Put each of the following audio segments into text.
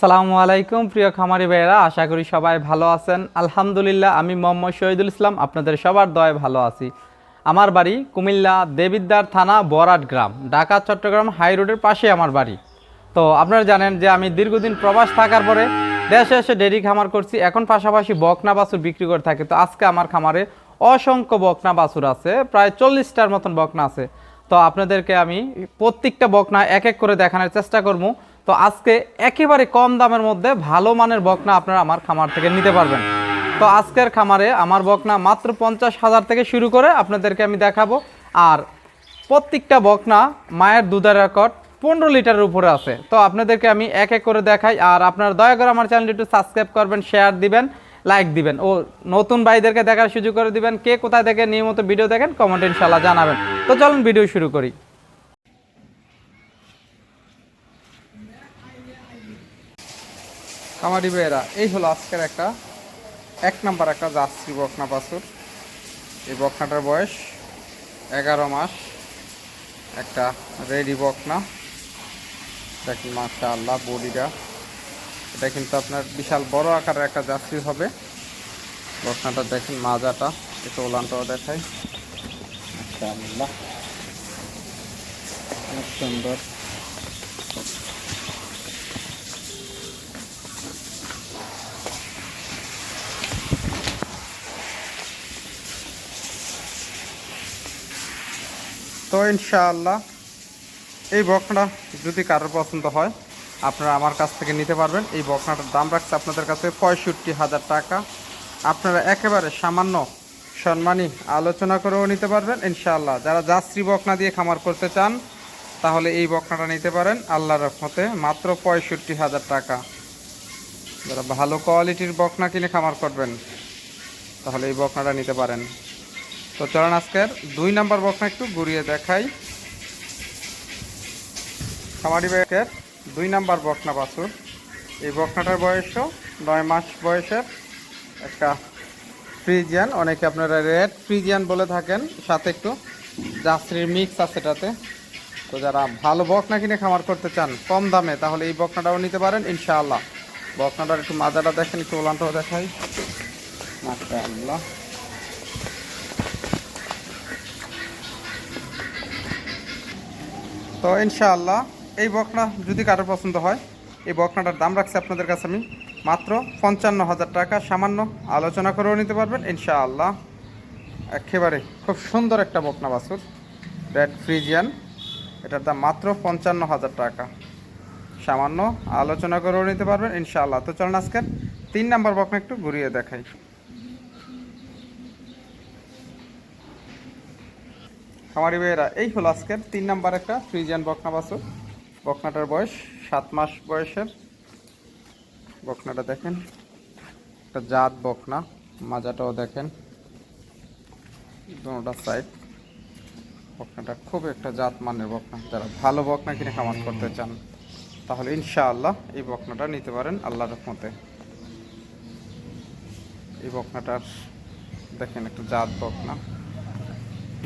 আসসালামু আলাইকুম, প্রিয় খামারি ভাইয়েরা, আশা করি সবাই ভালো আছেন। আলহামদুলিল্লাহ, আমি মোহাম্মদ শহীদুল ইসলাম, আপনাদের সবার দয় ভালো আছি। আমার বাড়ি কুমিল্লা দেবিদ্দার থানা বরাট গ্রাম, ঢাকা, চট্টগ্রাম হাই রোডের পাশে আমার বাড়ি। তো আপনারা জানেন যে আমি দীর্ঘদিন প্রবাস থাকার পরে দেশে এসে ডেরি খামার করছি, এখন পাশাপাশি বকনা বাছুর বিক্রি করে থাকি। তো আজকে আমার খামারে অসংখ্য বকনা বাছুর আছে, প্রায় চল্লিশটার মতন বকনা আছে। তো আপনাদেরকে আমি প্রত্যেকটা বকনা এক এক করে দেখানোর চেষ্টা করব। তো আজকে একেবারে কম দামের মধ্যে ভালো মানের বকনা আপনারা আমার খামার থেকে নিতে পারবেন। তো আজকের খামারে আমার বকনা মাত্র পঞ্চাশ হাজার থেকে শুরু করে আপনাদেরকে আমি দেখাবো। আর প্রত্যেকটা বকনা মায়ের দুধের রেকর্ড পনেরো লিটারের উপরে আছে। তো আপনাদেরকে আমি এক এক করে দেখাই। আর আপনারা দয়া করে আমার চ্যানেলটি একটু সাবস্ক্রাইব করবেন, শেয়ার দিবেন, লাইক দিবেন। ও নতুন ভাইদেরকে দেখার সুযোগ করে দিবেন। কে কোথায় থেকে নিয়মিত ভিডিও দেখেন, কমেন্ট ইনশাল্লাহ জানাবেন। তো চলুন ভিডিও শুরু করি। কামারি ভাইয়েরা, এই হলো আজকের একটা, এক নাম্বার একটা যাত্রী বকনা বাছুর এই বকনাটার বয়স এগারো মাস। একটা রেডি বকনা। দেখুন মাসা আল্লাহ বডিটা? এটা কিন্তু আপনার বিশাল বড় আকারের একটা যাত্রী হবে। বকনাটা দেখেন মাজাটা, একটু ওলানটাও দেখাই। অনেক সুন্দর। তো ইনশাআল্লাহ এই বকনা যদি কারোর পছন্দ হয়, আপনারা আমার কাছ থেকে নিতে পারবেন। এই বকনাটার দাম রাখছে আপনাদের কাছে পঁয়ষট্টি হাজার টাকা। আপনারা একেবারে সামান্য সম্মানী আলোচনা করেও নিতে পারবেন। ইনশাআল্লাহ যারা যাত্রী বকনা দিয়ে খামার করতে চান, তাহলে এই বকনাটা নিতে পারেন। আল্লাহর রহমতে মাত্র পঁয়ষট্টি হাজার টাকা। যারা ভালো কোয়ালিটির বকনা কিনে খামার করবেন, তাহলে এই বকনাটা নিতে পারেন। তো চলেন আজকের দুই নাম্বার বকনা একটু ঘুরিয়ে দেখাই। খামারি ব্যাগের দুই নাম্বার বকনা বাছুর এই বকনাটার বয়সও নয় মাস বয়সের একটা ফ্রিজিয়ান। অনেকে আপনারা রেড ফ্রিজিয়ান বলে থাকেন, সাথে একটু জাফরির মিক্স আছে এটাতে তো যারা ভালো বকনা কিনে খামার করতে চান কম দামে, তাহলে এই বকনাটাও নিতে পারেন, ইনশাআল্লাহ। বকনাটার একটু মাজাটা দেখেন, একটু ওলানটাও দেখাই। মাশা তো ইনশাআল্লাহ, এই বকনা যদি কারোর পছন্দ হয়, এই বকনাটার দাম রাখছি আপনাদের কাছে আমি মাত্র পঞ্চান্ন হাজার টাকা। সামান্য আলোচনা করেও নিতে পারবেন, ইনশাআল্লাহ। একেবারে খুব সুন্দর একটা বকনা বাছুর, রেড ফ্রিজিয়ান। এটার দাম মাত্র পঞ্চান্ন হাজার টাকা। সামান্য আলোচনা করেও নিতে পারবেন, ইনশাআল্লাহ। তো চলুন আজকের তিন নাম্বার বকনা একটু ঘুরিয়ে দেখাই। খামারি ভাইয়েরা, এই হলো আজকের তিন নাম্বার একটা ফ্রিজিয়ান বকনা বাছুর। বকনাটার বয়স সাত মাস বয়সের। বকনাটা দেখেন, একটা জাত বকনা, মাজাটাও দেখেন, দুটা সাইড বকনাটা খুব একটা জাত মানের বকনা। যারা ভালো বকনা কিনে খামার করতে চান, তাহলে ইনশাআল্লাহ এই বকনাটা নিতে পারেন আল্লাহর রহমতে। এই বকনাটার, দেখেন একটা জাত বকনা।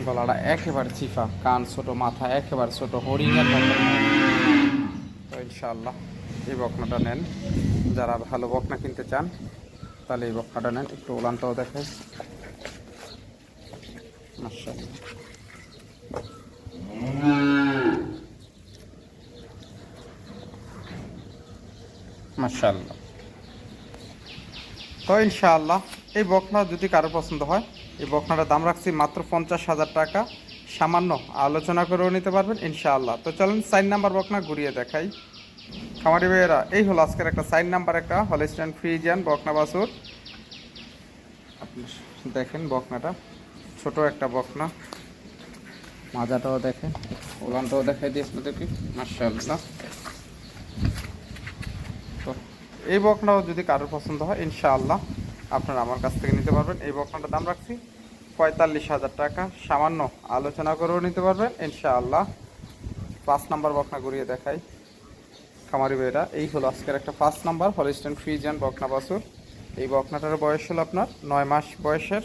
গলাটা একেবারে চিফা, কান ছোট, মাথা একেবারে ছোট, হরিণের তো এই বকনাটা নেন। যারা ভালো বকনা কিনতে চান, তাহলে এই বকনাটা নেন। একটু ওলানটাও মাশাআল্লাহ। মাশাআল্লাহ। তো ইনশাআল্লাহ এই বকনা যদি কারও পছন্দ হয় এই বকনাটার দাম রাখছি মাত্র পঞ্চাশ হাজার টাকা। সামান্য আলোচনা করেও নিতে পারবেন, ইনশাআল্লাহ। তো চলেন সাইন নাম্বার বকনা ঘুরিয়ে দেখাই। খামারি ভাইয়েরা, এই হলো আজকের একটা সাইন নাম্বার, একটা হলিস্টান ফ্রিজিয়ান বকনা বাসুর আপনি দেখেন বকনাটা, ছোট একটা বকনা। মাজাটাও দেখেন, ওলানটাও দেখাই দিই আপনাদেরকে মার্শাল্লাহ তো এই বকনাও যদি কারোর পছন্দ হয়, ইনশাআল্লাহ। আপনারা আমার কাছ থেকে নিতে পারবেন। এই বকনাটার দাম রাখছি পঁয়তাল্লিশ হাজার টাকা। সামান্য আলোচনা করেও নিতে পারবেন। ইনশাআল্লাহ। পাঁচ নাম্বার বকনা ঘুরিয়ে দেখাই। খামারি ভাইরা, এই হলো আজকের একটা পাঁচ নাম্বার হলিস্টেন ফ্রিজিয়ান বকনা বাসুর এই বকনাটার বয়স হলো আপনার নয় মাস বয়সের।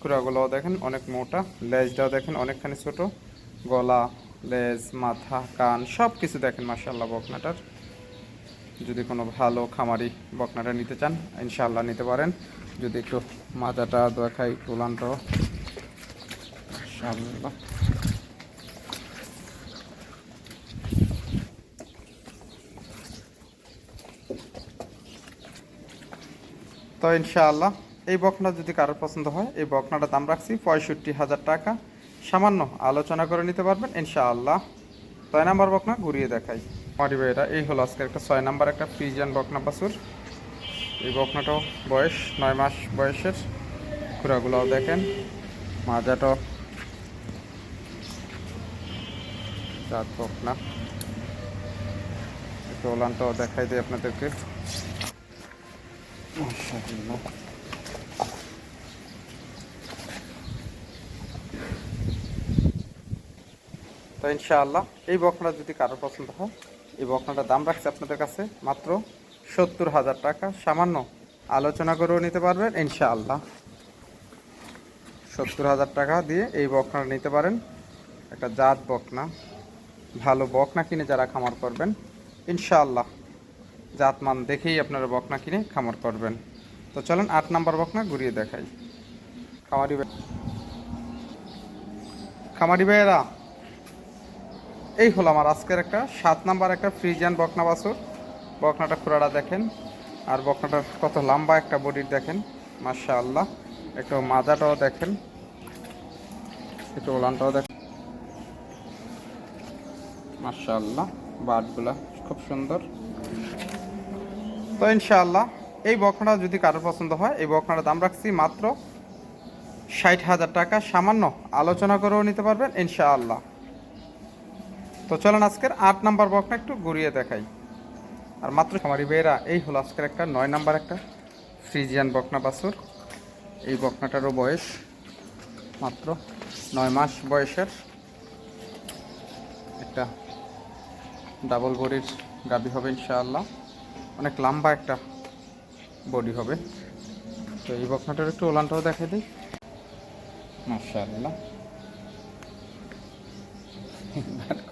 কুড়াগুলোও দেখেন অনেক মোটা, লেজটাও দেখেন অনেকখানি ছোট। গলা, লেজ, মাথা, কান সব কিছু দেখেন মাসাল্লাহ বকনাটার। যদি কোনো ভালো খামারি বকনাটা নিতে চান ইনশাল্লাহ নিতে পারেন। যদি একটু মাজাটা দেখাই একটু উলানটাও ইনশাআল্লাহ। তো ইনশাআল্লাহ, এই বকনা যদি কারোর পছন্দ হয়, এই বকনাটার দাম রাখছি পঁয়ষট্টি হাজার টাকা। সামান্য আলোচনা করে নিতে পারবেন, ইনশাআল্লাহ। ছয় নাম্বার বকনা, ঘুরিয়ে দেখাই। মারি ভাইরা এই হলো আজকের একটা ছয় নাম্বার, একটা ফ্রিজিয়ান বকনা বাছুর। এই বকনাটাও বয়স নয় মাস বয়সের। খুরাগুলোও দেখেন, মাজাটাও চার বকনা। ওলানটাও দেখাই দিই আপনাদেরকে। তো ইনশাআল্লাহ, এই বকনা যদি কারোর পছন্দ হয় এই বকনাটার দাম রাখছে আপনাদের কাছে মাত্র সত্তর হাজার টাকা। সামান্য আলোচনা করেও নিতে পারবেন, ইনশাআল্লাহ। সত্তর হাজার টাকা দিয়ে এই বকনাটা নিতে পারেন। একটা জাত বকনা, ভালো বকনা কিনে যারা খামার করবেন, ইনশাআল্লাহ। জাতমান দেখেই আপনারা বকনা কিনে খামার করবেন। তো চলেন আট নাম্বার বকনা ঘুরিয়ে দেখাই। খামারি খামারি ভাইয়েরা এই হলো আমার আজকের একটা সাত নাম্বার একটা ফ্রিজিয়ান বকনা বাছুর। বকনাটা খুঁড়াটা দেখেন। আর বকনাটার কত লম্বা একটা বডির দেখেন মাশা আল্লাহ একটু মাজাটাও দেখেন, একটু ওলানটাও দেখেন। মাশা আল্লাহ বাটগুলা খুব সুন্দর। তো ইনশাআল্লাহ, এই বকনাটা যদি কারোর পছন্দ হয়, এই বকনাটার দাম রাখছি মাত্র ষাট হাজার টাকা। সামান্য আলোচনা করেও নিতে পারবেন, ইনশাআল্লাহ। তো চলেন আজকের আট নাম্বার বকনা একটু ঘুরিয়ে দেখাই। আর মাত্র খামারি বেয়েরা এই হলো আজকের একটা নয় নাম্বার একটা ফ্রিজিয়ান বকনা বাছুর। এই বকনাটারও বয়স মাত্র নয় মাস বয়সের। একটা ডাবল বডির গাবি হবে ইনশাআল্লাহ। অনেক লম্বা একটা বডি হবে। তো এই বকনাটার একটু ওলানটাও দেখাই দিই। মাশাআল্লাহ।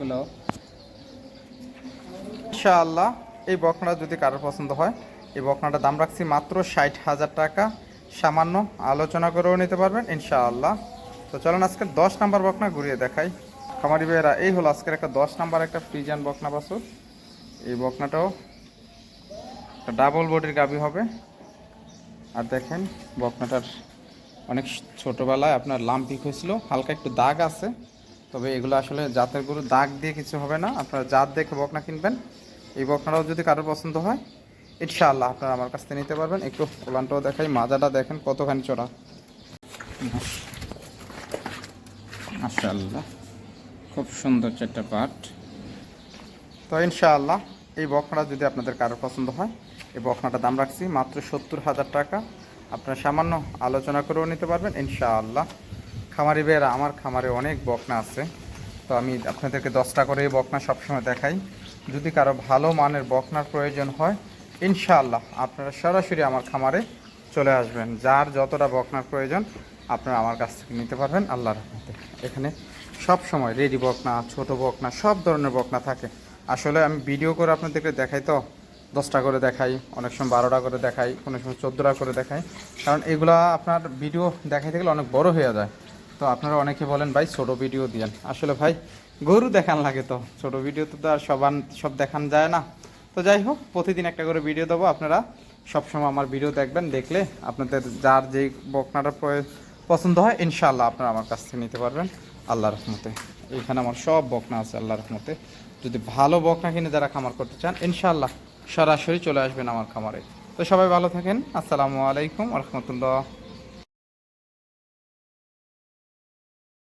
বাটগুলো ইনশাআল্লাহ, এই বকনাটা যদি কারোর পছন্দ হয়, এই বকনাটার দাম রাখছি মাত্র ষাট হাজার টাকা। সামান্য আলোচনা করেও নিতে পারবেন, ইনশাআল্লাহ। তো চলুন আজকের দশ নাম্বার বকনা ঘুরিয়ে দেখাই। খামারি ভাইয়েরা, এই হলো আজকের একটা দশ নাম্বার একটা ফ্রিজান বকনা বাছুর। এই বকনাটাও ডাবল বডির গাবি হবে। আর দেখেন বকনাটার অনেক ছোটোবেলায় আপনার লাম্পিক হয়েছিল, হালকা একটু দাগ আছে। তবে এগুলো আসলে জাতের গরু দাগ দিয়ে কিছু হবে না। আপনারা জাত দেখে বকনা কিনবেন। এই বকনাটাও যদি কারোর পছন্দ হয় ইনশাআল্লাহ আপনারা আমার কাছ থেকে নিতে পারবেন। একটু ওলানটাও দেখাই মাজাটা দেখেন কতখানি চড়া। মাশাআল্লাহ খুব সুন্দর চারটা পাট। তো ইনশাআল্লাহ এই বকনাটা যদি আপনাদের কারোর পছন্দ হয় এই বকনাটার দাম রাখছি মাত্র সত্তর হাজার টাকা। আপনারা সামান্য আলোচনা করেও নিতে পারবেন ইনশাআল্লাহ। খামারি বেয়েরা আমার খামারে অনেক বকনা আছে। তো আমি আপনাদেরকে দশটা করে বকনা সবসময় দেখাই। যদি কারও ভালো মানের বকনার প্রয়োজন হয়, ইনশাআল্লাহ আপনারা সরাসরি আমার খামারে চলে আসবেন। যার যতটা বকনার প্রয়োজন, আপনারা আমার কাছ থেকে নিতে পারবেন আল্লাহর রহমতে। এখানে সব সময় রেডি বকনা, ছোট বকনা, সব ধরনের বকনা থাকে। আসলে আমি ভিডিও করে আপনাদেরকে দেখাই তো, দশটা করে দেখাই, অনেক সময় বারোটা করে দেখাই কোনো সময় চোদ্দোটা করে দেখাই। কারণ এগুলা আপনার ভিডিও দেখাইতে গেলে অনেক বড় হয়ে যায়। তো আপনারা অনেকে বলেন, ভাই, ছোট ভিডিও দিয়েন। আসলে ভাই, গরু দেখান লাগে তো। ছোট ভিডিও তো আর সবান সব দেখান যায় না। তো যাই হোক, প্রতিদিন একটা করে ভিডিও দেবো। আপনারা সবসময় আমার ভিডিও দেখবেন, দেখলে আপনাদের যার যেই বকনাটা পছন্দ হয়, ইনশাআল্লাহ আপনারা আমার কাছ থেকে নিতে পারবেন আল্লাহ রহমতে। এইখানে আমার সব বকনা আছে আল্লাহ রহমতে। যদি ভালো বকনা কিনে যারা খামার করতে চান, ইনশাআল্লাহ সরাসরি চলে আসবেন আমার খামারে। তো সবাই ভালো থাকেন। আসসালামু আলাইকুম রহমতুল্লাহ।